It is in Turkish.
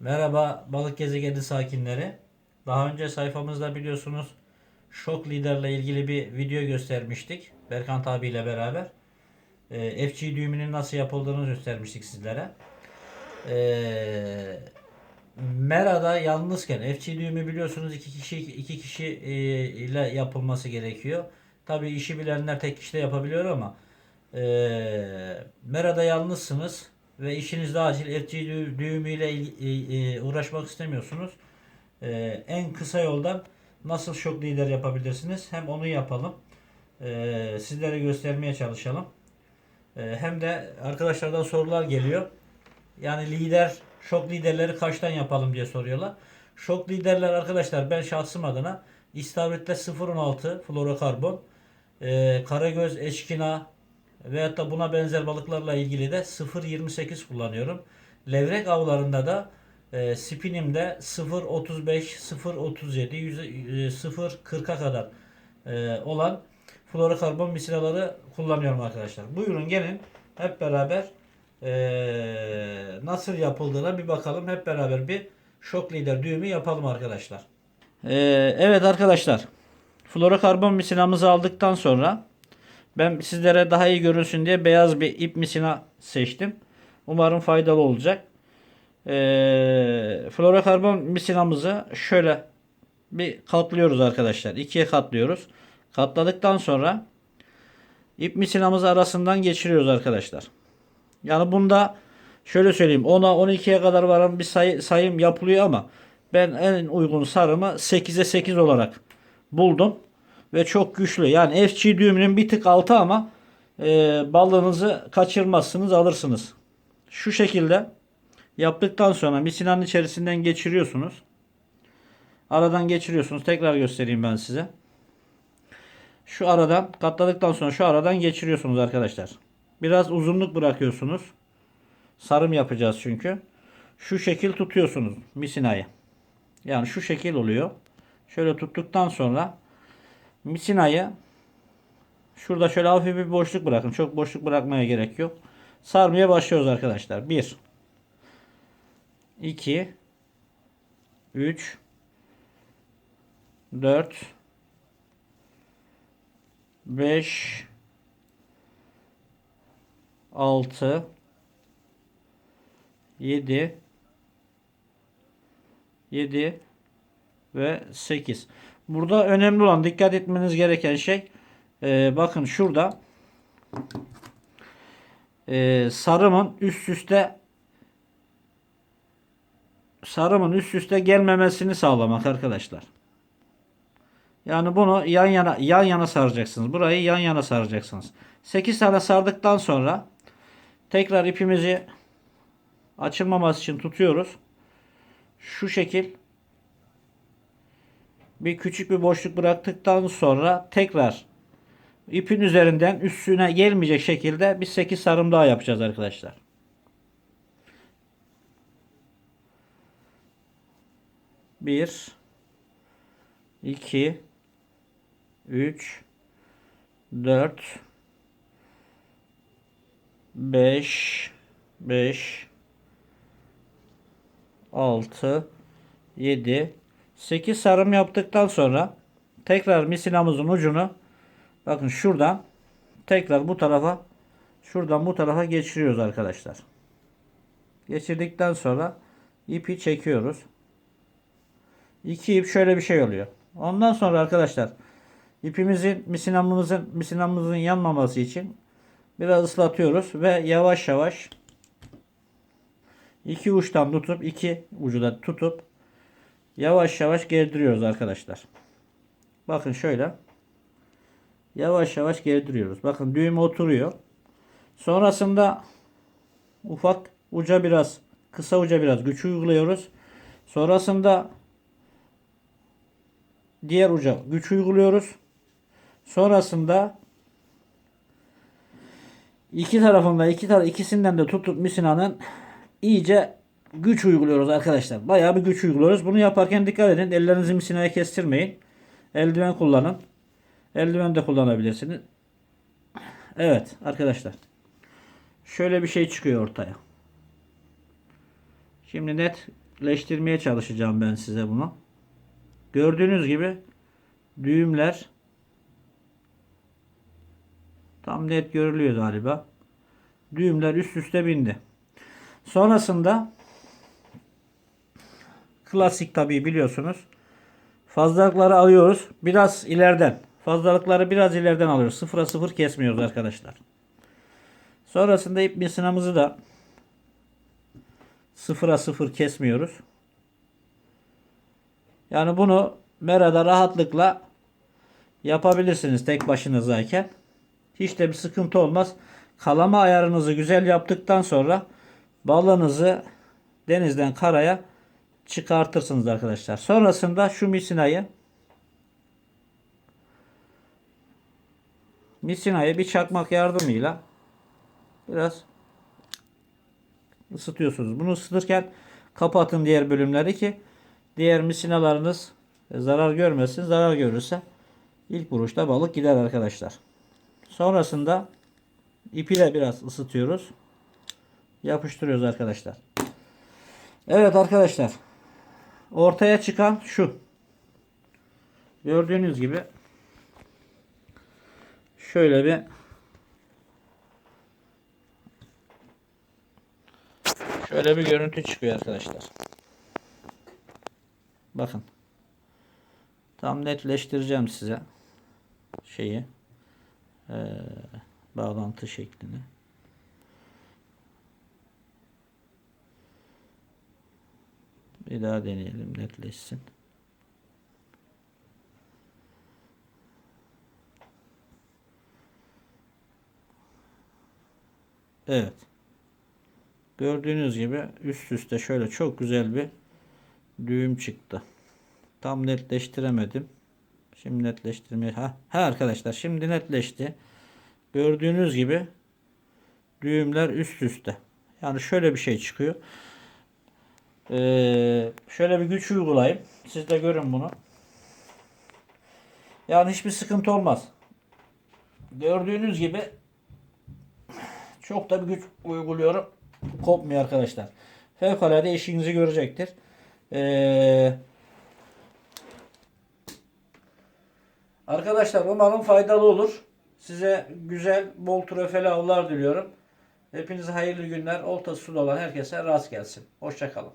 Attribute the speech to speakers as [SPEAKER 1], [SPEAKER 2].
[SPEAKER 1] Merhaba balık gezegeni sakinleri. Daha önce sayfamızda biliyorsunuz şok liderle ilgili bir video göstermiştik. Berkant abiyle beraber. Ee, FC düğümünün nasıl yapıldığını göstermiştik sizlere. Ee, Mera'da yalnızken FC düğümü biliyorsunuz iki kişi iki kişi e, ile yapılması gerekiyor. Tabii işi bilenler tek kişide yapabiliyor ama e, Mera'da yalnızsınız ve işinizde acil dü- düğümüyle uğraşmak istemiyorsunuz. E, en kısa yoldan nasıl şok lider yapabilirsiniz? Hem onu yapalım. E, sizlere göstermeye çalışalım. E, hem de arkadaşlardan sorular geliyor. Yani lider, şok liderleri kaçtan yapalım diye soruyorlar. Şok liderler arkadaşlar ben şahsım adına İstavrit'te 0.16 fluorokarbon, karagöz, eşkina veyahut da buna benzer balıklarla ilgili de 0.28 kullanıyorum. Levrek avlarında da e, spinimde 0.35, 0.37, yüz- e, 0.40'a kadar e, olan fluorokarbon misinaları kullanıyorum arkadaşlar. Buyurun gelin hep beraber e, nasıl yapıldığına bir bakalım. Hep beraber bir şok lider düğümü yapalım arkadaşlar. E, evet arkadaşlar. Fluorokarbon misinamızı aldıktan sonra ben sizlere daha iyi görünsün diye beyaz bir ip misina seçtim. Umarım faydalı olacak. Ee, fluorokarbon misinamızı şöyle bir katlıyoruz arkadaşlar. İkiye katlıyoruz. Katladıktan sonra ip misinamızı arasından geçiriyoruz arkadaşlar. Yani bunda şöyle söyleyeyim 10'a 12'ye kadar varan bir sayı, sayım yapılıyor ama ben en uygun sarımı 8'e 8 olarak buldum. Ve çok güçlü. Yani FC düğümünün bir tık altı ama e, balığınızı kaçırmazsınız alırsınız. Şu şekilde yaptıktan sonra misinanın içerisinden geçiriyorsunuz. Aradan geçiriyorsunuz. Tekrar göstereyim ben size. Şu aradan katladıktan sonra şu aradan geçiriyorsunuz arkadaşlar. Biraz uzunluk bırakıyorsunuz. Sarım yapacağız çünkü. Şu şekil tutuyorsunuz misinayı. Yani şu şekil oluyor. Şöyle tuttuktan sonra misinayı şurada şöyle hafif bir boşluk bırakın. Çok boşluk bırakmaya gerek yok. Sarmaya başlıyoruz arkadaşlar. 1 2 3 4 5 6 7 7 ve 8. Burada önemli olan dikkat etmeniz gereken şey e, bakın şurada e, sarımın üst üste sarımın üst üste gelmemesini sağlamak arkadaşlar. Yani bunu yan yana yan yana saracaksınız. Burayı yan yana saracaksınız. 8 tane sardıktan sonra tekrar ipimizi açılmaması için tutuyoruz. Şu şekil bir küçük bir boşluk bıraktıktan sonra tekrar ipin üzerinden üstüne gelmeyecek şekilde bir 8 sarım daha yapacağız arkadaşlar. Bir, iki, üç, dört, beş, beş, altı, 7 8 sarım yaptıktan sonra tekrar misinamızın ucunu bakın şuradan tekrar bu tarafa şuradan bu tarafa geçiriyoruz arkadaşlar. Geçirdikten sonra ipi çekiyoruz. İki ip şöyle bir şey oluyor. Ondan sonra arkadaşlar ipimizin misinamımızın misinamımızın yanmaması için biraz ıslatıyoruz ve yavaş yavaş iki uçtan tutup iki ucu da tutup yavaş yavaş gerdiriyoruz arkadaşlar. Bakın şöyle. Yavaş yavaş gerdiriyoruz. Bakın düğüm oturuyor. Sonrasında ufak uca biraz kısa uca biraz güç uyguluyoruz. Sonrasında diğer uca güç uyguluyoruz. Sonrasında iki tarafında iki tar ikisinden de tutup misinanın iyice güç uyguluyoruz arkadaşlar. Bayağı bir güç uyguluyoruz. Bunu yaparken dikkat edin. Ellerinizi misinaya kestirmeyin. Eldiven kullanın. Eldiven de kullanabilirsiniz. Evet arkadaşlar. Şöyle bir şey çıkıyor ortaya. Şimdi net netleştirmeye çalışacağım ben size bunu. Gördüğünüz gibi düğümler tam net görülüyor galiba. Düğümler üst üste bindi. Sonrasında klasik tabii biliyorsunuz. Fazlalıkları alıyoruz. Biraz ileriden. Fazlalıkları biraz ileriden alıyoruz. Sıfıra sıfır kesmiyoruz arkadaşlar. Sonrasında ip misinamızı da sıfıra sıfır kesmiyoruz. Yani bunu merada rahatlıkla yapabilirsiniz tek başınızdayken. Hiç de bir sıkıntı olmaz. Kalama ayarınızı güzel yaptıktan sonra balığınızı denizden karaya çıkartırsınız arkadaşlar. Sonrasında şu misinayı misinayı bir çakmak yardımıyla biraz ısıtıyorsunuz. Bunu ısıtırken kapatın diğer bölümleri ki diğer misinalarınız zarar görmesin. Zarar görürse ilk vuruşta balık gider arkadaşlar. Sonrasında ipiyle biraz ısıtıyoruz. Yapıştırıyoruz arkadaşlar. Evet arkadaşlar. Ortaya çıkan şu. Gördüğünüz gibi şöyle bir şöyle bir görüntü çıkıyor arkadaşlar. Bakın. Tam netleştireceğim size şeyi eee, bağlantı şeklini. Bir daha deneyelim netleşsin. Evet. Gördüğünüz gibi üst üste şöyle çok güzel bir düğüm çıktı. Tam netleştiremedim. Şimdi netleştirmeye ha, ha arkadaşlar şimdi netleşti. Gördüğünüz gibi düğümler üst üste. Yani şöyle bir şey çıkıyor. Ee, şöyle bir güç uygulayayım. Siz de görün bunu. Yani hiçbir sıkıntı olmaz. Gördüğünüz gibi çok da bir güç uyguluyorum. Kopmuyor arkadaşlar. Fevkalade işinizi görecektir. Ee, arkadaşlar umarım faydalı olur. Size güzel, bol trofeli avlar diliyorum. Hepinize hayırlı günler. Oltası suda olan herkese rast gelsin. Hoşçakalın.